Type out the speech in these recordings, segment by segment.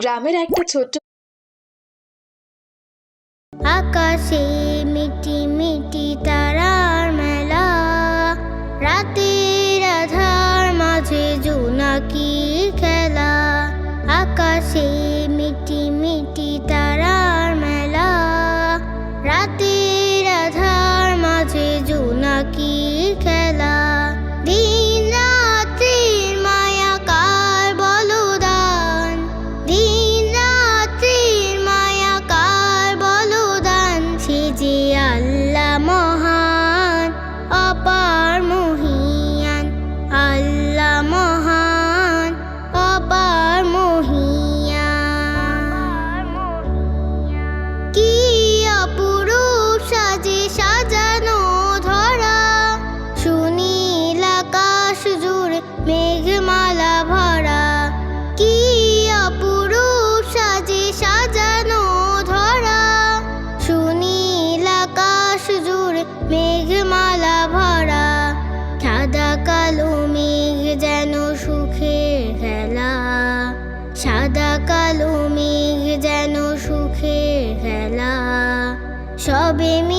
গ্রামের একটা ছোট্ট আকাশে মিটি মিটি তারার মেলা। রাতের আধার মাঝে জোনাকি খেলা? আকাশে মিটি মিটি তারার মেলা। রাতে يعلم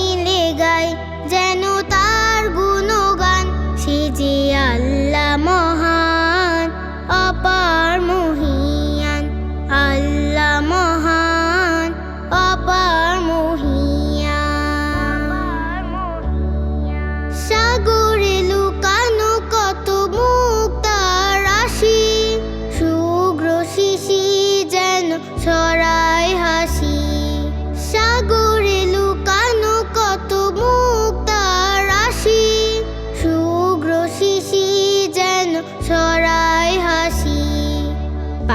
মিলে যেন তার গুণগান সে যে আল্লাহ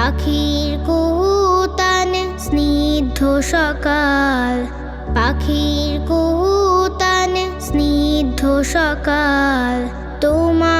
পাখির কুতান স্নিগ্ধ সকাল। পাখির কুতান স্নিগ্ধ সকাল। তোমার